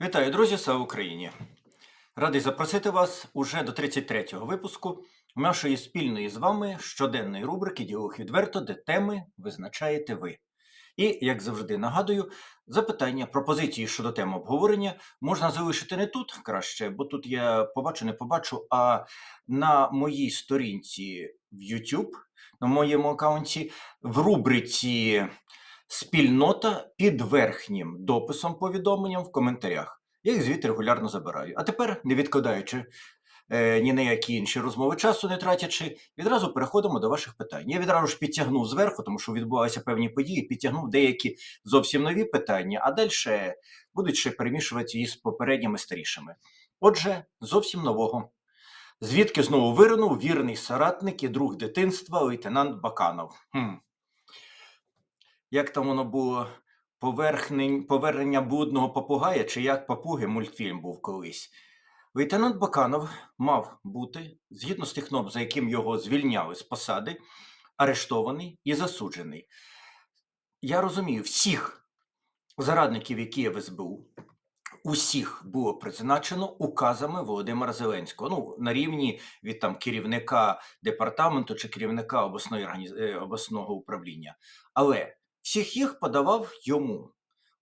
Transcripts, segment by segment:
Вітаю, друзі! Слава Україні! Радий запросити вас уже до 33-го випуску нашої спільної з вами щоденної рубрики Діалог відверто, де теми визначаєте ви. І, як завжди, нагадую, запитання, пропозиції щодо тем обговорення можна залишити не тут краще, бо тут я побачу, не побачу, а на моїй сторінці в YouTube, на моєму аккаунті, в рубриці Спільнота під верхнім дописом повідомленням в коментарях. Я їх звідти регулярно забираю. А тепер, не відкладаючи е, ні на які інші розмови часу, не тратячи, відразу переходимо до ваших питань. Я відразу ж підтягнув зверху, тому що відбувалися певні події, підтягнув деякі зовсім нові питання, а далі будуть ще перемішувати її з попередніми старішими. Отже, зовсім нового. Звідки знову виринув вірний соратник і друг дитинства лейтенант Баканов. Хм. Як там воно було? Поверхнень, повернення блудного попугая, чи як папуги мультфільм був колись. Лейтенант Баканов мав бути, згідно з тих норм, за яким його звільняли з посади, арештований і засуджений. Я розумію, всіх зарадників, які є в СБУ, усіх було призначено указами Володимира Зеленського. Ну, на рівні від там керівника департаменту чи керівника обласної е, обласного управління. Але всіх їх подавав йому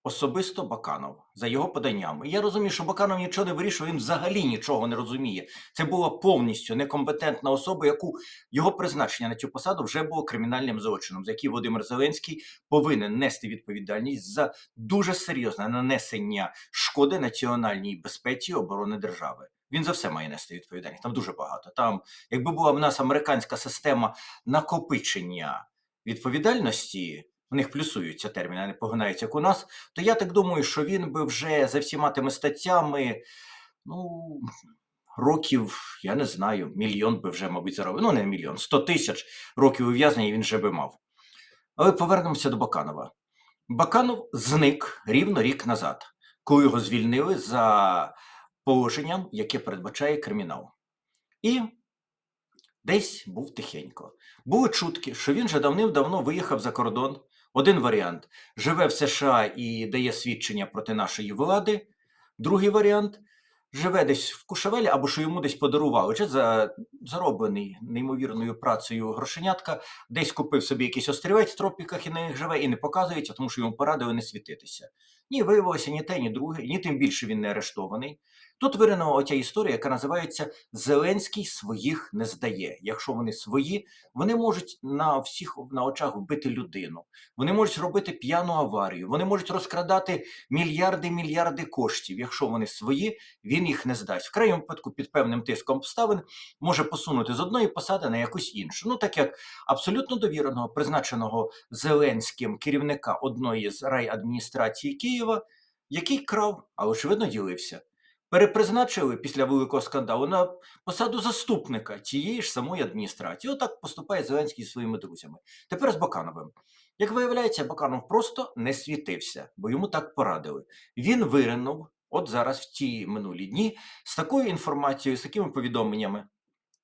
особисто Баканов за його поданнями. Я розумію, що Баканов нічого не вирішує, він взагалі нічого не розуміє. Це була повністю некомпетентна особа, яку його призначення на цю посаду вже було кримінальним злочином, за який Володимир Зеленський повинен нести відповідальність за дуже серйозне нанесення шкоди національній безпеці і оборони держави. Він за все має нести відповідальність. Там дуже багато. Там, якби була в нас американська система накопичення відповідальності, у них плюсуються терміни, а не погинаються як у нас, то я так думаю, що він би вже за всіма тими статтями, ну, років, я не знаю, мільйон би вже, мабуть, заробив. Ну, не мільйон, 100 тисяч років ув'язнення він вже би мав. Але повернемося до Баканова. Баканов зник рівно рік назад, коли його звільнили за положенням, яке передбачає кримінал. І десь був тихенько. Були чутки, що він вже давним-давно виїхав за кордон. Один варіант живе в США і дає свідчення проти нашої влади. Другий варіант живе десь в Кушавелі або що йому десь подарували. Чи за зароблений неймовірною працею грошенятка, десь купив собі якийсь острівець в тропіках і на них живе, і не показується, тому що йому порадили не світитися. Ні, виявилося ні те, ні друге, ні тим більше він не арештований. Тут виринула оця історія, яка називається Зеленський своїх не здає. Якщо вони свої, вони можуть на всіх на очах вбити людину. Вони можуть робити п'яну аварію, вони можуть розкрадати мільярди мільярди коштів. Якщо вони свої, він їх не здасть. В крайньому випадку під певним тиском обставин може посунути з одної посади на якусь іншу. Ну так як абсолютно довіреного, призначеного Зеленським керівника одної з райадміністрації Києва, який крав, а очевидно ділився. Перепризначили після великого скандалу на посаду заступника тієї ж самої адміністрації. Отак поступає Зеленський зі своїми друзями. Тепер з Бакановим. Як виявляється, Баканов просто не світився, бо йому так порадили. Він виринув, от зараз в ті минулі дні, з такою інформацією, з такими повідомленнями,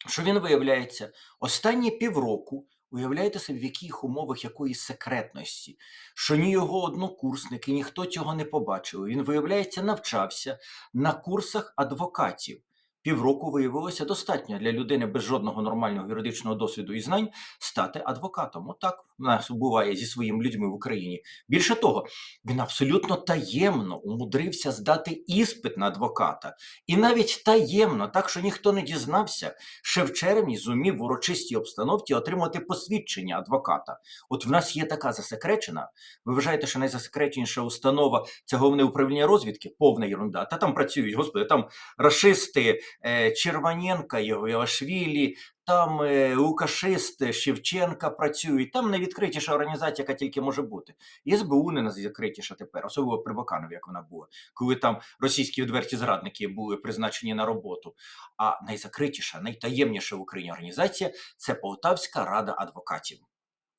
що він виявляється останні півроку. Уявляєте собі, в яких умовах якоїсь секретності, що ні його однокурсники, ніхто цього не побачив. Він, виявляється, навчався на курсах адвокатів. Півроку виявилося достатньо для людини без жодного нормального юридичного досвіду і знань стати адвокатом. Отак в нас буває зі своїми людьми в Україні. Більше того, він абсолютно таємно умудрився здати іспит на адвоката. І навіть таємно, так що ніхто не дізнався, ще в червні зумів в урочистій обстановці отримати посвідчення адвоката. От в нас є така засекречена. Ви вважаєте, що найзасекреченіша установа це головне управління розвідки? Повна ерунда. Та там працюють, господи, там рашисти, е, Червоненка, Євашвілі, там е, Лукашисти, Шевченка працюють. Там найвідкритіша організація, яка тільки може бути. І СБУ не найвідкритіша тепер, особливо при Баканові, як вона була, коли там російські відверті зрадники були призначені на роботу. А найзакритіша, найтаємніша в Україні організація це Полтавська рада адвокатів.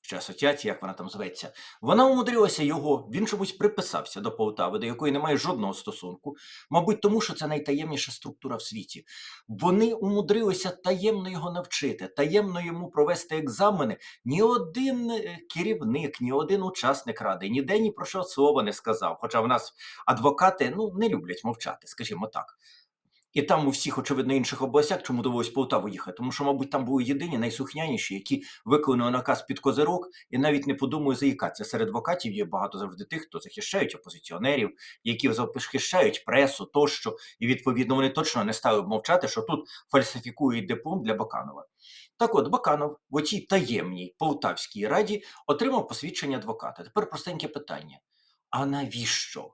Чи асоціація, як вона там зветься, вона умудрилася його, він чомусь приписався до Полтави, до якої немає жодного стосунку. Мабуть, тому що це найтаємніша структура в світі. Вони умудрилися таємно його навчити, таємно йому провести екзамени. Ні один е, керівник, ні один учасник ради ніде ні про що слова не сказав. Хоча в нас адвокати ну, не люблять мовчати, скажімо так. І там у всіх, очевидно, інших областях, чому довелось Полтаву їхати, тому що, мабуть, там були єдині найсухняніші, які виконали наказ під козирок і навіть не подумали заїкатися. Серед адвокатів є багато завжди тих, хто захищають опозиціонерів, які захищають пресу тощо, і відповідно вони точно не стали б мовчати, що тут фальсифікують диплом для Баканова. Так от, Баканов в оцій таємній Полтавській раді отримав посвідчення адвоката. Тепер простеньке питання: а навіщо?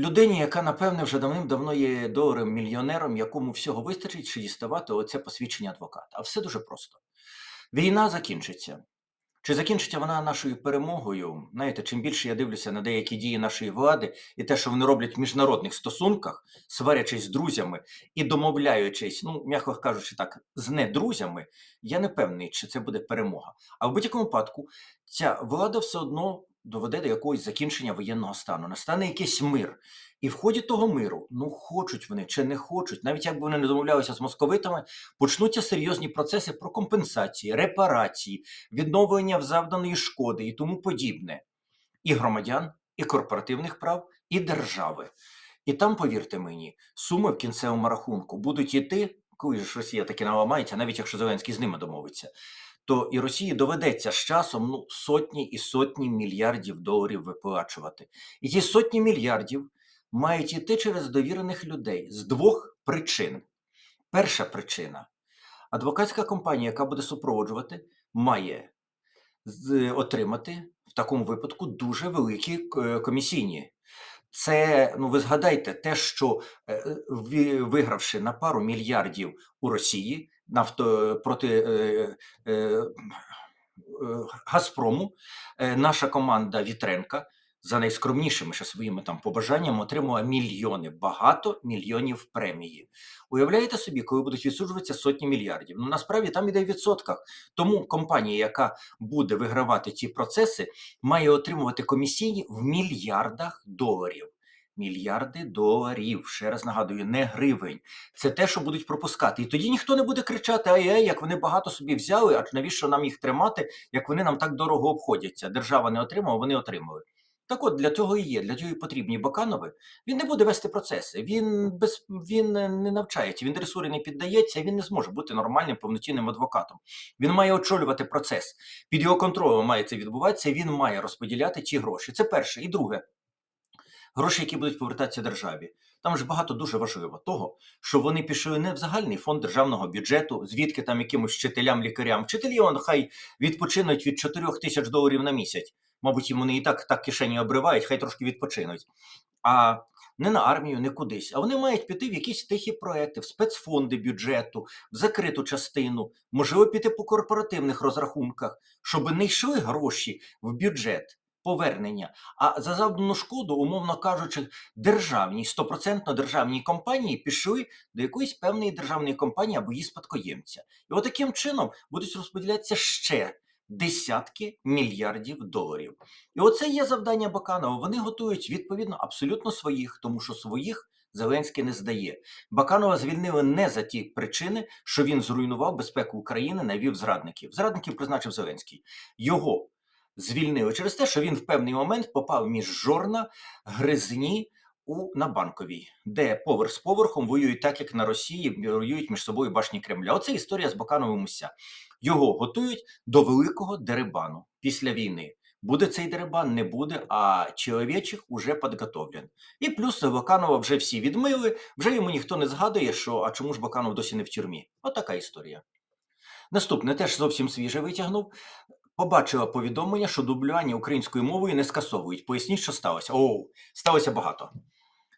Людині, яка, напевне, вже давним-давно є доларем мільйонером, якому всього вистачить, чи діставати оце посвідчення адвоката. А все дуже просто. Війна закінчиться. Чи закінчиться вона нашою перемогою? Знаєте, чим більше я дивлюся на деякі дії нашої влади і те, що вони роблять в міжнародних стосунках, сварячись з друзями і домовляючись, ну, м'яко кажучи так, з недрузями, я не певний, чи це буде перемога. А в будь-якому випадку ця влада все одно доведе до якогось закінчення воєнного стану, настане якийсь мир. І в ході того миру, ну хочуть вони чи не хочуть, навіть якби вони не домовлялися з московитами, почнуться серйозні процеси про компенсації, репарації, відновлення завданої шкоди і тому подібне. І громадян, і корпоративних прав, і держави. І там, повірте мені, суми в кінцевому рахунку будуть йти, коли ж Росія таки наламається, навіть якщо Зеленський з ними домовиться то і Росії доведеться з часом ну, сотні і сотні мільярдів доларів виплачувати. І ті сотні мільярдів мають йти через довірених людей з двох причин. Перша причина адвокатська компанія, яка буде супроводжувати, має отримати в такому випадку дуже великі е, комісійні. Це, ну ви згадайте, те, що е, е, вигравши на пару мільярдів у Росії нафто проти е, е, е, Газпрому, е, наша команда Вітренка за найскромнішими ще своїми там побажаннями отримала мільйони, багато мільйонів премії. Уявляєте собі, коли будуть відсуджуватися сотні мільярдів? Ну насправді там іде в відсотках. Тому компанія, яка буде вигравати ці процеси, має отримувати комісійні в мільярдах доларів. Мільярди доларів, ще раз нагадую, не гривень. Це те, що будуть пропускати. І тоді ніхто не буде кричати: ай-яй, як вони багато собі взяли, а навіщо нам їх тримати, як вони нам так дорого обходяться. Держава не отримала, вони отримали. Так от для цього і є, для цього і потрібні Баканови. Він не буде вести процеси, він без він не навчається, він дресурі не піддається, він не зможе бути нормальним повноцінним адвокатом. Він має очолювати процес. Під його контролем має це відбуватися. Він має розподіляти ті гроші. Це перше. І друге, гроші, які будуть повертатися державі. Там ж багато дуже важливо того, що вони пішли не в загальний фонд державного бюджету, звідки там якимось вчителям, лікарям. Вчителі он хай відпочинуть від 4 тисяч доларів на місяць. Мабуть, вони і так так кишені обривають, хай трошки відпочинуть. А не на армію, не кудись. А вони мають піти в якісь тихі проекти, в спецфонди бюджету, в закриту частину, можливо, піти по корпоративних розрахунках, щоб не йшли гроші в бюджет. Повернення, а за завдану шкоду, умовно кажучи, державній, стопроцентно державній компанії пішли до якоїсь певної державної компанії або її спадкоємця. І от таким чином будуть розподілятися ще десятки мільярдів доларів. І оце є завдання Баканова. Вони готують відповідно абсолютно своїх, тому що своїх Зеленський не здає. Баканова звільнили не за ті причини, що він зруйнував безпеку України, навів зрадників. Зрадників призначив Зеленський. Його звільнили через те, що він в певний момент попав між жорна гризні. У на банковій, де поверх з поверхом воюють так, як на Росії воюють між собою башні Кремля. Оце історія з Бакановим уся. Його готують до великого дерибану після війни. Буде цей дерибан, не буде, а чоловічих уже підготовлен. І плюс Баканова вже всі відмили, вже йому ніхто не згадує, що а чому ж Баканов досі не в тюрмі. Отака історія. Наступне теж зовсім свіже витягнув. Побачила повідомлення, що дублювання українською мовою не скасовують. Поясніть, що сталося. О, сталося багато.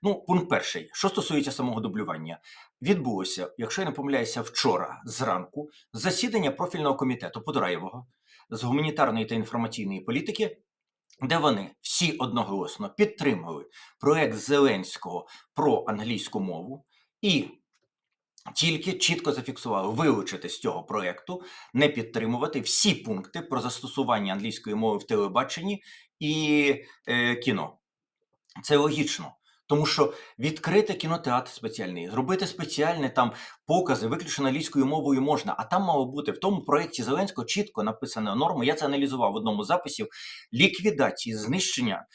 Ну, пункт перший. Що стосується самого дублювання, відбулося, якщо я не помиляюся, вчора зранку засідання профільного комітету Подораєвого з гуманітарної та інформаційної політики, де вони всі одноголосно підтримали проект Зеленського про англійську мову і тільки чітко зафіксували вилучити з цього проекту, не підтримувати всі пункти про застосування англійської мови в телебаченні і е, кіно. Це логічно. Тому що відкрити кінотеатр спеціальний, зробити спеціальні там покази, виключно англійською мовою можна. А там мало бути в тому проєкті Зеленського чітко написана норма. Я це аналізував в одному з записів ліквідації, знищення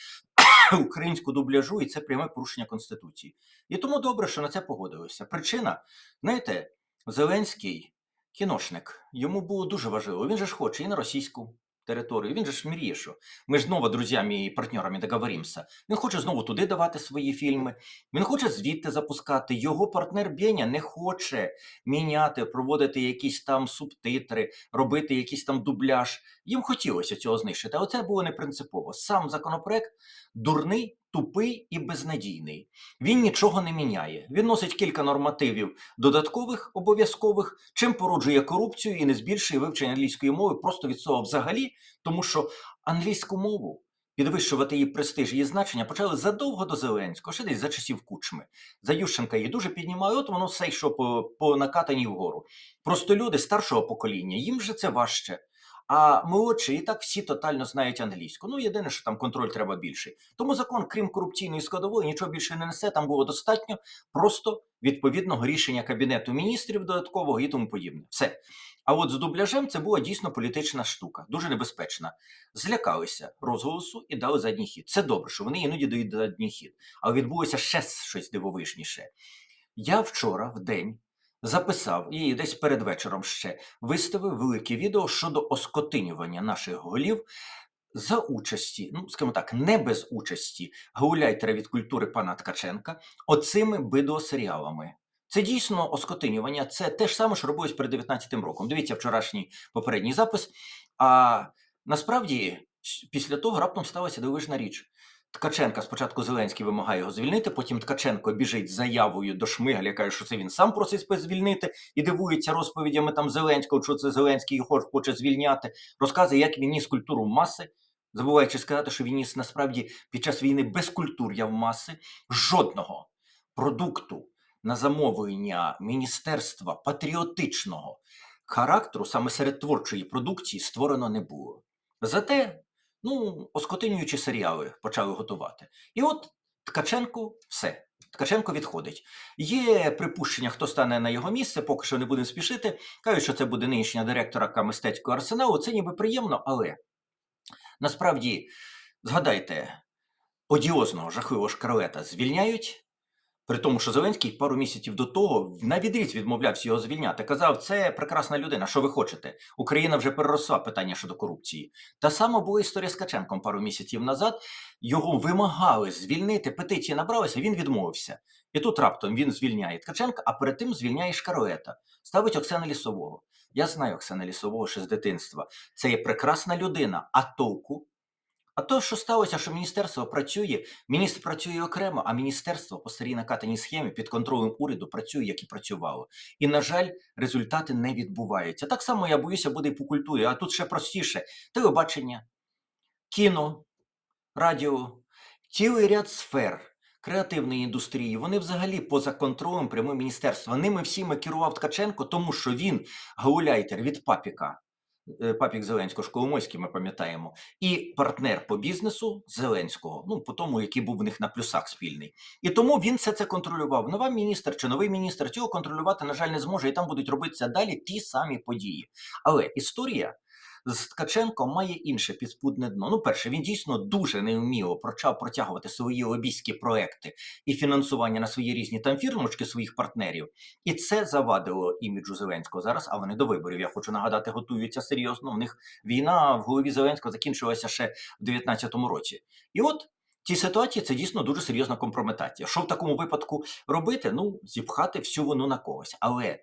українського дубляжу, і це пряме порушення конституції. І тому добре, що на це погодилися. Причина, знаєте, Зеленський кіношник, йому було дуже важливо. Він же ж хоче і на російську територію. Він же ж мріє, що ми ж знову друзями і партнерами договоримося. Він хоче знову туди давати свої фільми. Він хоче звідти запускати. Його партнер Беня не хоче міняти, проводити якісь там субтитри, робити якийсь там дубляж. Їм хотілося цього знищити, але це було не принципово. Сам законопроект дурний, тупий і безнадійний. Він нічого не міняє. Він носить кілька нормативів додаткових, обов'язкових, чим породжує корупцію і не збільшує вивчення англійської мови просто від цього взагалі, тому що англійську мову. Підвищувати її престиж, її значення почали задовго до Зеленського, ще десь за часів кучми. За Ющенка її дуже піднімали, от воно все йшло по, по накатаній вгору. Просто люди старшого покоління, їм же це важче. А молодші і так всі тотально знають англійську. Ну, єдине, що там контроль треба більший. Тому закон, крім корупційної складової, нічого більше не несе. Там було достатньо просто відповідного рішення кабінету міністрів додаткового і тому подібне. Все. А от з дубляжем це була дійсно політична штука, дуже небезпечна. Злякалися розголосу і дали задній хід. Це добре, що вони іноді дають задній хід. Але відбулося ще щось дивовижніше. Я вчора в день записав і десь перед вечором ще виставив велике відео щодо оскотинювання наших голів за участі, ну скажімо так, не без участі гауляйтера від культури пана Ткаченка, оцими бидосеріалами. Це дійсно оскотинювання, це те ж саме, що робилось перед 19-м роком. Дивіться вчорашній попередній запис. А насправді, після того раптом сталася дивовижна річ. Ткаченка спочатку Зеленський вимагає його звільнити, потім Ткаченко біжить заявою до Шмигаля, каже, що це він сам просить звільнити, і дивується розповідями там Зеленського, що це Зеленський його хоче звільняти. Розказує, як він ніс культуру маси, забуваючи сказати, що він ніс насправді під час війни без безкультур'я в маси, жодного продукту на замовлення міністерства патріотичного характеру саме серед творчої продукції створено не було. Зате, ну, оскотинюючи серіали, почали готувати. І от Ткаченко все. Ткаченко відходить. Є припущення, хто стане на його місце, поки що не будемо спішити. Кажуть, що це буде нинішня директорка мистецького арсеналу. Це ніби приємно, але насправді, згадайте, одіозного жахливого шкарлета звільняють. При тому, що Зеленський пару місяців до того на відріз відмовлявся його звільняти. Казав, це прекрасна людина. Що ви хочете? Україна вже переросла питання щодо корупції. Та сама була історія з Каченком пару місяців назад. Його вимагали звільнити. Петиції набралися, він відмовився. І тут раптом він звільняє Ткаченка, а перед тим звільняє Шкарлета. Ставить Оксана Лісового. Я знаю Оксана Лісового ще з дитинства. Це є прекрасна людина, а толку. А то, що сталося, що міністерство працює, міністр працює окремо, а міністерство по старій накатаній схемі під контролем уряду працює, як і працювало. І, на жаль, результати не відбуваються. Так само я боюся буде і по культурі, а тут ще простіше: телебачення, кіно, радіо, цілий ряд сфер креативної індустрії. Вони взагалі поза контролем прямого міністерства. Ними всіми керував Ткаченко, тому що він гауляйтер від папіка. Е, Папік Зеленського Школомойський, ми пам'ятаємо, і партнер по бізнесу Зеленського, ну по тому, який був в них на плюсах спільний. І тому він все це контролював. Нова міністр чи новий міністр цього контролювати, на жаль, не зможе, і там будуть робитися далі ті самі події. Але історія з Ткаченком має інше підспудне дно. Ну, перше, він дійсно дуже невміло почав протягувати свої лобійські проекти і фінансування на свої різні там фірмочки своїх партнерів. І це завадило іміджу Зеленського зараз. А вони до виборів. Я хочу нагадати, готуються серйозно. У них війна в голові Зеленського закінчилася ще в 19-му році. І от. Цій ситуації це дійсно дуже серйозна компрометація. Що в такому випадку робити? Ну, зіпхати всю вину на когось. Але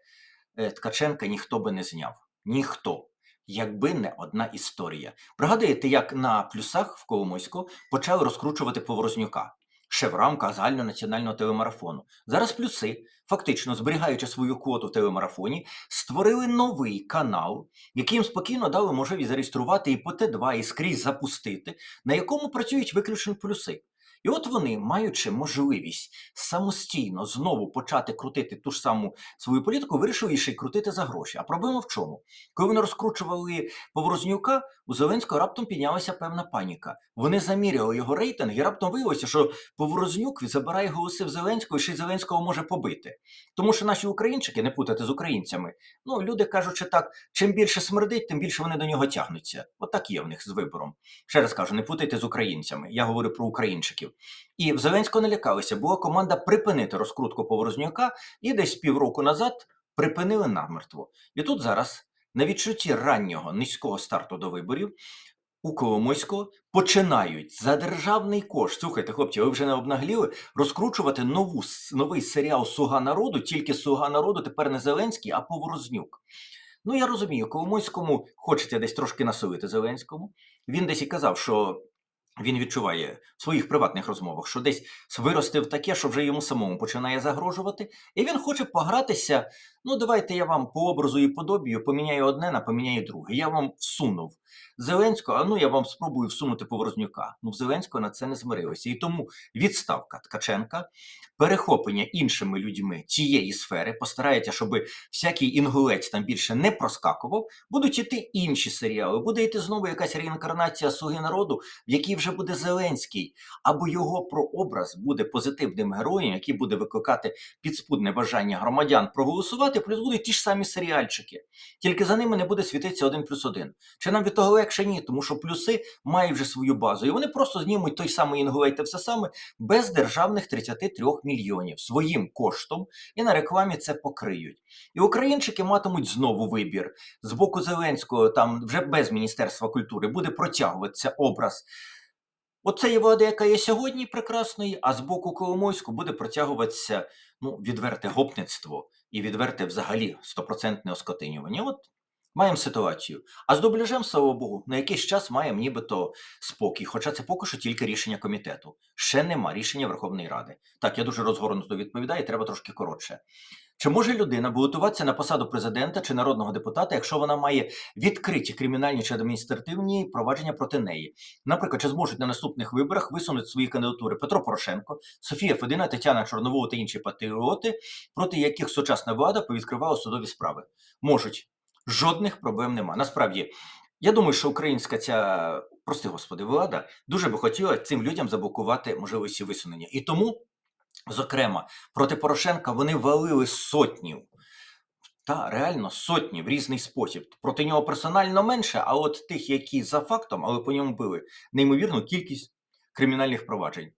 е, Ткаченка ніхто би не зняв. Ніхто. Якби не одна історія. Пригадуєте, як на плюсах в Коломойську почали розкручувати Поворознюка ще в рамках загальнонаціонального телемарафону. Зараз плюси, фактично зберігаючи свою квоту в телемарафоні, створили новий канал, який їм спокійно дали можливість зареєструвати і по Т2, і скрізь запустити, на якому працюють виключно плюси. І от вони, маючи можливість самостійно знову почати крутити ту ж саму свою політику, вирішили ще й крутити за гроші. А проблема в чому? Коли вони розкручували Поворознюка, у Зеленського раптом піднялася певна паніка. Вони заміряли його рейтинг, і раптом виявилося, що Поворознюк забирає голоси в Зеленського і ще й Зеленського може побити. Тому що наші українчики, не путати з українцями, ну люди кажучи так, чим більше смердить, тим більше вони до нього тягнуться. От є в них з вибором. Ще раз кажу, не путайте з українцями. Я говорю про українчиків. І в Зеленського не лякалися. Була команда припинити розкрутку Поворознюка, і десь півроку назад припинили намертво. І тут зараз, на відчутті раннього низького старту до виборів, у Коломойського починають за державний кошт. Слухайте, хлопці, ви вже не обнагліли розкручувати нову новий серіал Суга народу, тільки Суга народу тепер не Зеленський, а Поворознюк. Ну я розумію, Коломойському хочеться десь трошки насолити Зеленському. Він десь і казав, що він відчуває в своїх приватних розмовах, що десь виростив таке, що вже йому самому починає загрожувати, і він хоче погратися. Ну, давайте я вам по образу і подобію поміняю одне на поміняю друге. Я вам всунув Зеленського, а ну я вам спробую всунути Поворознюка. Ну, Зеленського на це не змирилися. І тому відставка Ткаченка, перехоплення іншими людьми цієї сфери, постарається, щоб всякий інгулець там більше не проскакував, будуть іти інші серіали. Буде йти знову якась реінкарнація Слуги народу, в якій вже буде Зеленський, або його прообраз буде позитивним героєм, який буде викликати підспудне бажання громадян проголосувати, плюс будуть ті ж самі серіальчики. Тільки за ними не буде світитися один плюс один. Чи нам від того легше ні, тому що плюси мають вже свою базу, і вони просто знімуть той самий інгулейт та все саме без державних 33 мільйонів своїм коштом і на рекламі це покриють. І українчики матимуть знову вибір з боку Зеленського, там вже без Міністерства культури буде протягуватися образ. Оцеї влади, яка є сьогодні, прекрасної, а з боку Коломойського буде протягуватися ну, відверте гопництво і відверте взагалі стопроцентне оскотинювання. От маємо ситуацію. А з дубляжем, слава Богу, на якийсь час маємо нібито спокій, хоча це поки що тільки рішення комітету. Ще нема рішення Верховної Ради. Так, я дуже розгорнуто відповідаю, треба трошки коротше. Чи може людина балотуватися на посаду президента чи народного депутата, якщо вона має відкриті кримінальні чи адміністративні провадження проти неї? Наприклад, чи зможуть на наступних виборах висунути свої кандидатури Петро Порошенко, Софія Федина, Тетяна Чорновол та інші патріоти, проти яких сучасна влада повідкривала судові справи? Можуть. Жодних проблем нема. Насправді, я думаю, що українська ця, прости господи, влада дуже би хотіла цим людям заблокувати можливості висунення. І тому, зокрема, проти Порошенка вони валили сотню. Та реально сотні в різний спосіб. Проти нього персонально менше, а от тих, які за фактом, але по ньому били неймовірну кількість кримінальних проваджень.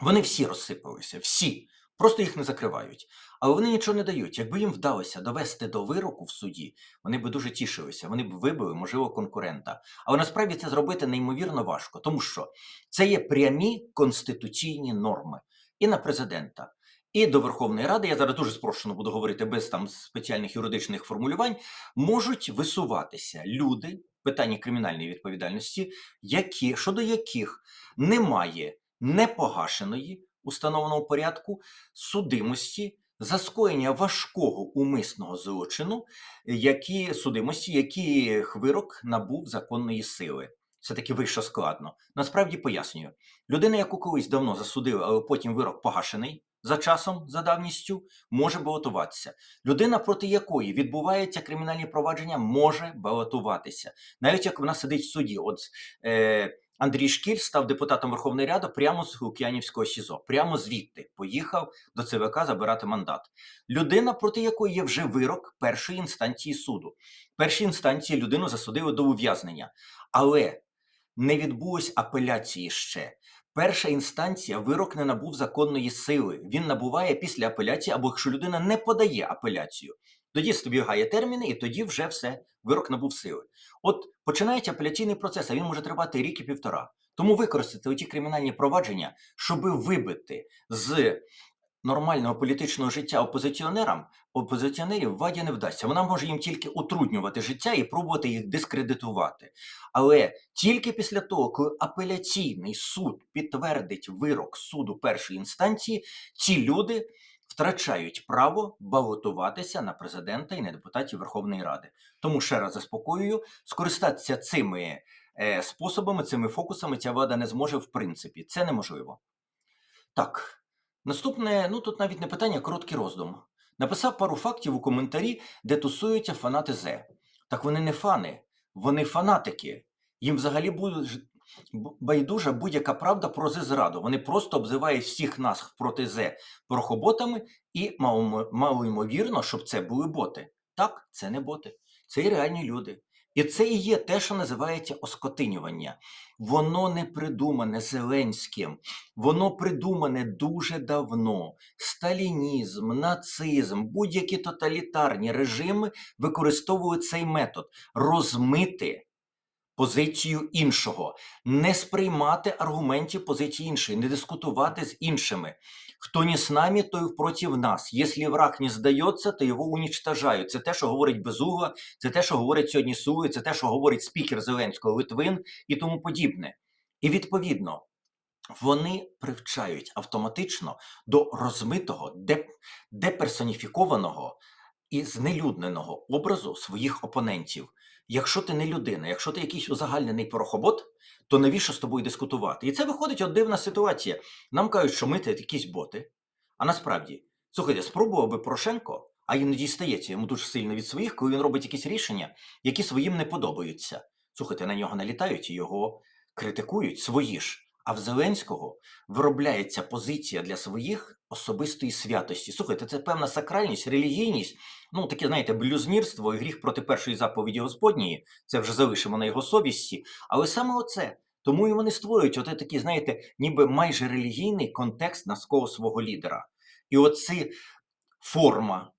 Вони всі розсипалися, всі. Просто їх не закривають. Але вони нічого не дають. Якби їм вдалося довести до вироку в суді, вони б дуже тішилися, вони б вибили, можливо, конкурента. Але насправді це зробити неймовірно важко, тому що це є прямі конституційні норми і на президента, і до Верховної Ради. Я зараз дуже спрощено буду говорити без там спеціальних юридичних формулювань. Можуть висуватися люди в питанні кримінальної відповідальності, які щодо яких немає непогашеної у встановленому порядку судимості за скоєння важкого умисного злочину, які судимості, яких вирок набув законної сили. Це таки вище складно. Насправді пояснюю. Людина, яку колись давно засудили, але потім вирок погашений за часом, за давністю, може балотуватися. Людина, проти якої відбувається кримінальні провадження, може балотуватися. Навіть як вона сидить в суді. От е, Андрій Шкіль став депутатом Верховної Ради прямо з Лук'янівського СІЗО, прямо звідти поїхав до ЦВК забирати мандат. Людина, проти якої є вже вирок першої інстанції суду. Першій інстанції людину засудили до ув'язнення, але не відбулось апеляції ще. Перша інстанція вирок не набув законної сили. Він набуває після апеляції, або якщо людина не подає апеляцію. Тоді збігає терміни, і тоді вже все, вирок набув сили. От починається апеляційний процес, а він може тривати рік і півтора. Тому використати ті кримінальні провадження, щоб вибити з нормального політичного життя опозиціонерам, опозиціонерів владі не вдасться. Вона може їм тільки утруднювати життя і пробувати їх дискредитувати. Але тільки після того, коли апеляційний суд підтвердить вирок суду першої інстанції, ці люди втрачають право балотуватися на президента і на депутатів Верховної Ради. Тому ще раз заспокоюю, скористатися цими е, способами, цими фокусами ця влада не зможе в принципі. Це неможливо. Так, наступне, ну тут навіть не питання, короткий роздум. Написав пару фактів у коментарі, де тусуються фанати Зе. Так вони не фани, вони фанатики. Їм взагалі байдужа будь-яка правда про зраду. Вони просто обзивають всіх нас проти зе порохоботами і мало- мало щоб це були боти. Так, це не боти, це і реальні люди. І це і є те, що називається оскотинювання. Воно не придумане Зеленським, воно придумане дуже давно. Сталінізм, нацизм, будь-які тоталітарні режими використовують цей метод розмити позицію іншого, не сприймати аргументів позиції іншої, не дискутувати з іншими. Хто не з нами, той проти нас. Якщо враг не здається, то його унічтажають. Це те, що говорить Безугла, це те, що говорить сьогодні Сули, це те, що говорить спікер Зеленського Литвин і тому подібне. І відповідно. Вони привчають автоматично до розмитого, деперсоніфікованого і знелюдненого образу своїх опонентів. Якщо ти не людина, якщо ти якийсь узагальнений порохобот, то навіщо з тобою дискутувати? І це виходить от дивна ситуація. Нам кажуть, що ми це якісь боти. А насправді, слухайте, спробував би Порошенко, а іноді стається йому дуже сильно від своїх, коли він робить якісь рішення, які своїм не подобаються. Слухайте, на нього налітають і його критикують свої ж. А в Зеленського виробляється позиція для своїх особистої святості. Слухайте, це певна сакральність, релігійність, ну таке, знаєте, блюзнірство і гріх проти першої заповіді Господньої. Це вже залишимо на його совісті. Але саме оце. Тому і вони створюють оте такий, знаєте, ніби майже релігійний контекст навколо свого лідера. І оці форма,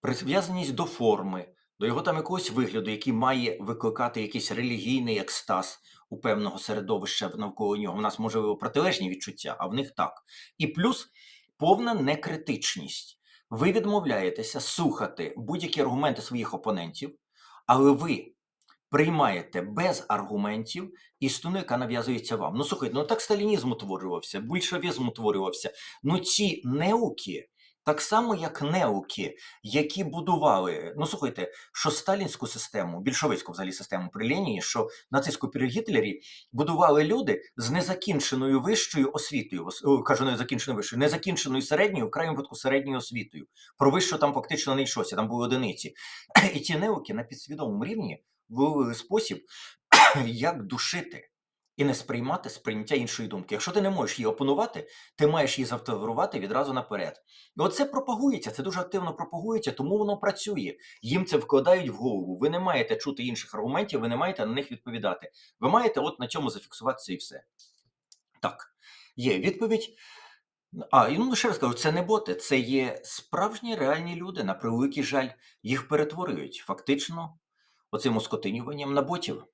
прив'язаність до форми, до його там якогось вигляду, який має викликати якийсь релігійний екстаз у певного середовища навколо нього. У нас можливо протилежні відчуття, а в них так. І плюс повна некритичність. Ви відмовляєтеся слухати будь-які аргументи своїх опонентів, але ви приймаєте без аргументів істину, яка нав'язується вам. Ну слухайте, ну так сталінізм утворювався, більшовізм утворювався. Ну ці неуки. Так само, як неуки, які будували, ну слухайте, що сталінську систему, більшовицьку взагалі систему при Леніні, що нацистську при Гітлері будували люди з незакінченою вищою освітою, ос- о, кажу незакінченою вищою, незакінченою середньою, в крайньому випадку середньою освітою. Про вищу там фактично не йшлося, там були одиниці. І ті неуки на підсвідомому рівні вивели спосіб, як душити і не сприймати сприйняття іншої думки. Якщо ти не можеш її опанувати, ти маєш її завтаврувати відразу наперед. І оце пропагується, це дуже активно пропагується, тому воно працює. Їм це вкладають в голову. Ви не маєте чути інших аргументів, ви не маєте на них відповідати. Ви маєте от на цьому зафіксуватися і все. Так, є відповідь. А, і ну ще раз кажу, це не боти, це є справжні реальні люди. На превеликий жаль, їх перетворюють фактично оцим оскотинюванням на ботів,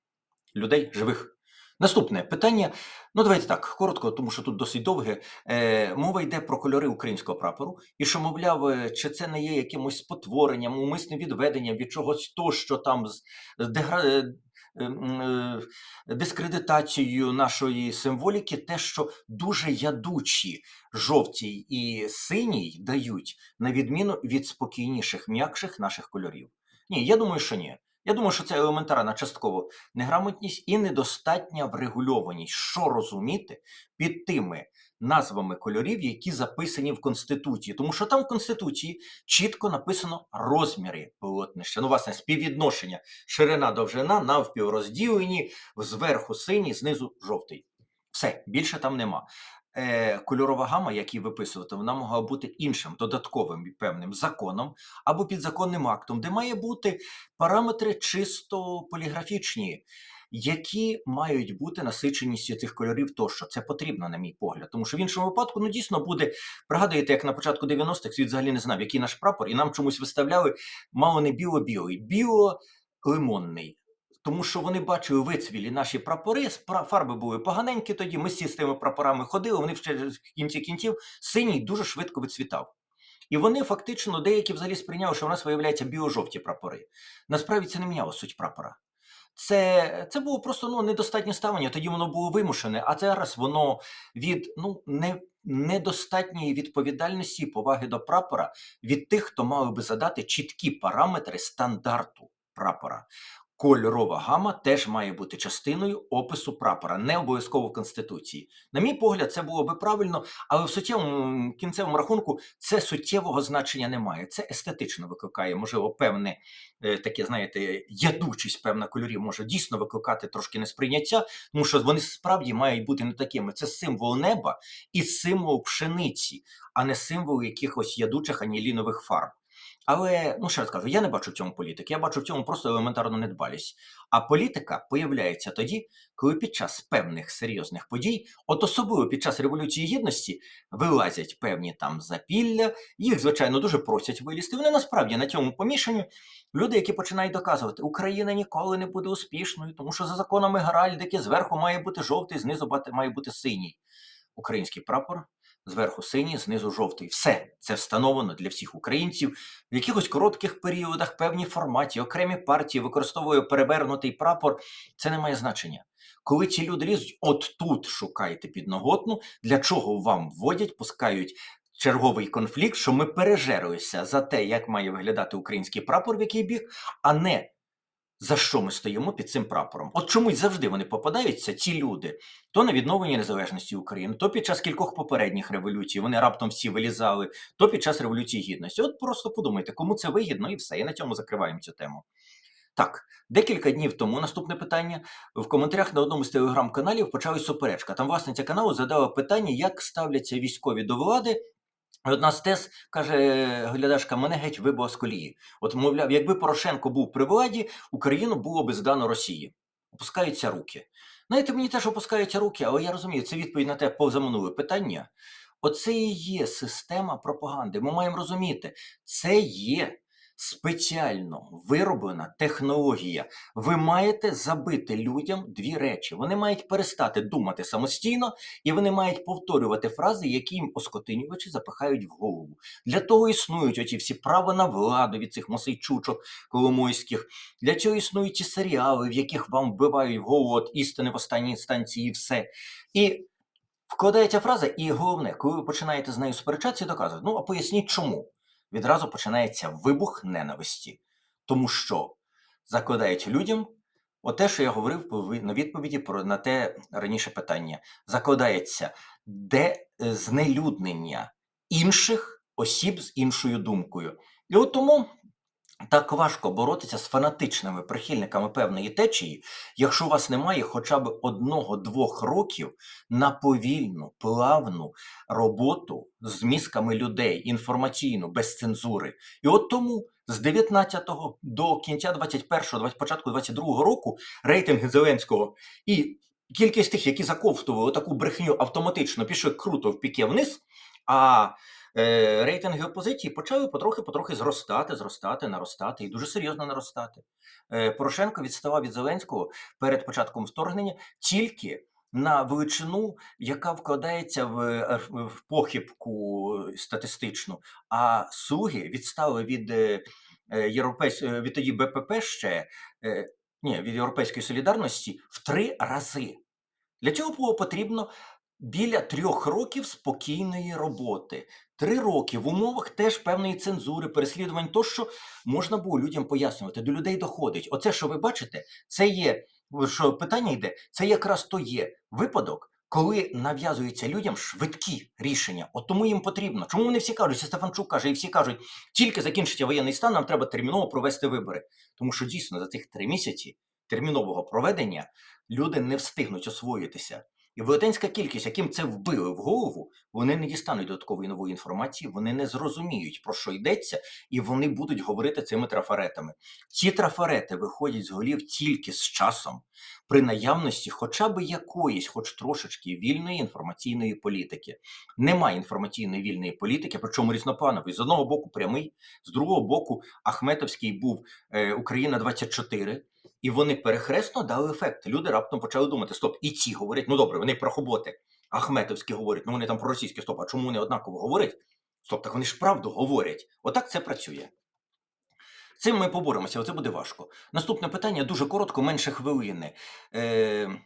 людей живих. Наступне питання. Ну, давайте так, коротко, тому що тут досить довге. Е, мова йде про кольори українського прапору, і що, мовляв, е, чи це не є якимось спотворенням, умисним відведенням від чогось то, що там з дегра... е, ем, е, дискредитацією нашої символіки, те, що дуже ядучі жовтій і синій дають, на відміну від спокійніших, м'якших наших кольорів. Ні, я думаю, що ні. Я думаю, що це елементарна частково неграмотність і недостатня врегульованість, що розуміти під тими назвами кольорів, які записані в Конституції. Тому що там в Конституції чітко написано розміри полотнища. Ну, власне, співвідношення ширина довжина навпіл розділені, зверху синій, знизу жовтий. Все, більше там нема. Е, кольорова гама, які виписувати, вона могла бути іншим додатковим певним законом або підзаконним актом, де має бути параметри чисто поліграфічні, які мають бути насиченістю цих кольорів тощо. Це потрібно, на мій погляд. Тому що в іншому випадку ну дійсно буде. Пригадуєте, як на початку 90-х світ взагалі не знав, який наш прапор, і нам чомусь виставляли мало не біло-білий, біло-лимонний. Тому що вони бачили вицвілі наші прапори, фарби були поганенькі тоді. Ми всі з тими прапорами ходили. Вони ще в кінці кінців синій дуже швидко відцвітав. І вони фактично деякі взагалі сприйняли, що в нас виявляються біо-жовті прапори. Насправді це не міняло суть прапора. Це, це було просто ну, недостатнє ставлення, тоді воно було вимушене, а зараз воно від ну, не, недостатньої відповідальності і поваги до прапора від тих, хто мав би задати чіткі параметри стандарту прапора. Кольорова гама теж має бути частиною опису прапора, не обов'язково в Конституції. На мій погляд, це було би правильно, але в суттєвому кінцевому рахунку це суттєвого значення не має. Це естетично викликає, можливо, певне е, таке, знаєте, ядучість певна кольорів може дійсно викликати трошки несприйняття, тому що вони справді мають бути не такими. Це символ неба і символ пшениці, а не символ якихось ядучих анілінових фарб. Але ну ще раз кажу, я не бачу в цьому політики, я бачу в цьому просто елементарну недбалість. А політика появляється тоді, коли під час певних серйозних подій, от особливо під час революції гідності, вилазять певні там запілля, їх звичайно дуже просять вилізти. Вони насправді на цьому помішані. Люди, які починають доказувати, Україна ніколи не буде успішною, тому що за законами Геральдики зверху має бути жовтий, знизу має бути синій. Український прапор зверху синій, знизу жовтий. Все це встановлено для всіх українців. В якихось коротких періодах, певній форматі, окремі партії використовує перевернутий прапор. Це не має значення. Коли ці люди лізуть, от тут шукайте підноготну, для чого вам вводять, пускають черговий конфлікт, що ми пережерилися за те, як має виглядати український прапор, в який біг, а не за що ми стоїмо під цим прапором. От чомусь завжди вони попадаються, ці люди, то на відновленні незалежності України, то під час кількох попередніх революцій вони раптом всі вилізали, то під час революції гідності. От просто подумайте, кому це вигідно, і все. І на цьому закриваємо цю тему. Так, декілька днів тому наступне питання. В коментарях на одному з телеграм-каналів почалась суперечка. Там власниця каналу задала питання, як ставляться військові до влади. Одна з тез каже глядачка, мене геть вибило з колії. От, мовляв, якби Порошенко був при владі, Україну було би здано Росії. Опускаються руки. Знаєте, мені теж опускаються руки, але я розумію, це відповідь на те позаминуле питання. Оце і є система пропаганди. Ми маємо розуміти, це є спеціально вироблена технологія. Ви маєте забити людям дві речі. Вони мають перестати думати самостійно, і вони мають повторювати фрази, які їм оскотинювачі запихають в голову. Для того існують оті всі права на владу від цих мосейчучок коломойських. Для цього існують ті серіали, в яких вам вбивають в голову от істини в останній інстанції і все. І вкладається фраза, і головне, коли ви починаєте з нею сперечатися і доказувати, ну а поясніть чому. Відразу починається вибух ненависті, тому що закладають людям оте, що я говорив на відповіді про на те раніше питання. Закладається де е, знелюднення інших осіб з іншою думкою. І от тому так важко боротися з фанатичними прихильниками певної течії, якщо у вас немає хоча б одного-двох років на повільну, плавну роботу з мізками людей, інформаційну, без цензури. І от тому з 19-го до кінця 21-го, початку 22-го року рейтинги Зеленського і кількість тих, які заковтували таку брехню автоматично, пішли круто в піке вниз. А е, рейтинги опозиції почали потрохи-потрохи зростати, зростати, наростати і дуже серйозно наростати. Е, Порошенко відставав від Зеленського перед початком вторгнення тільки на величину, яка вкладається в, в похибку статистичну, а слуги відстали від е, е, від тоді БПП ще ні, від Європейської солідарності в три рази. Для цього було потрібно біля трьох років спокійної роботи. Три роки в умовах теж певної цензури, переслідувань, то що можна було людям пояснювати, до людей доходить. Оце, що ви бачите, це є що питання йде, це якраз то є випадок, коли нав'язуються людям швидкі рішення. От тому їм потрібно. Чому вони всі кажуть, Стефанчук каже, і всі кажуть, тільки закінчиться воєнний стан, нам треба терміново провести вибори. Тому що дійсно за цих три місяці термінового проведення люди не встигнуть освоїтися. І велетенська кількість, яким це вбили в голову, вони не дістануть додаткової нової інформації, вони не зрозуміють, про що йдеться, і вони будуть говорити цими трафаретами. Ці трафарети виходять з голів тільки з часом, при наявності хоча б якоїсь, хоч трошечки вільної інформаційної політики. Немає інформаційної вільної політики, причому різнопланової. З одного боку прямий, з другого боку, Ахметовський був е, Україна 24 і вони перехресно дали ефект. Люди раптом почали думати: стоп, і ці говорять, ну добре, вони про хоботи. Ахметовські говорять, ну вони там про російські стоп, а чому вони однаково говорять? Стоп, так вони ж правду говорять. Отак це працює. Цим ми поборемося, але це буде важко. Наступне питання дуже коротко, менше хвилини. Е,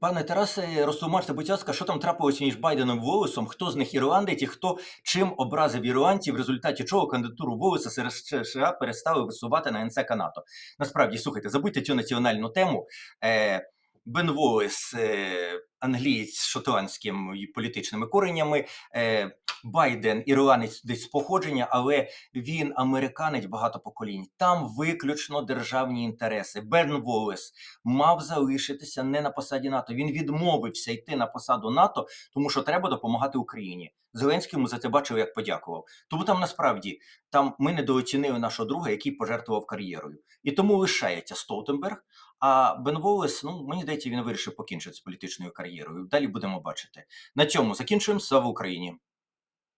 Пане Тарасе, розтлумачте, будь ласка, що там трапилося між Байденом і Волесом? Хто з них ірландець і хто чим образив ірландців, в результаті чого кандидатуру Волеса серед США перестали висувати на НСК НАТО? Насправді, слухайте, забудьте цю національну тему. Е, Бен Волес, е, англієць з шотландським політичними коренями, е, Байден ірландець десь з походження, але він американець багато поколінь. Там виключно державні інтереси. Бен Волес мав залишитися не на посаді НАТО. Він відмовився йти на посаду НАТО, тому що треба допомагати Україні. Зеленський йому за це бачив, як подякував. Тому там насправді там ми недооцінили нашого друга, який пожертвував кар'єрою. І тому лишається Столтенберг. А Бен Волес, ну мені здається, він вирішив покінчити з політичною кар'єрою. Далі будемо бачити. На цьому закінчуємо. Слава Україні!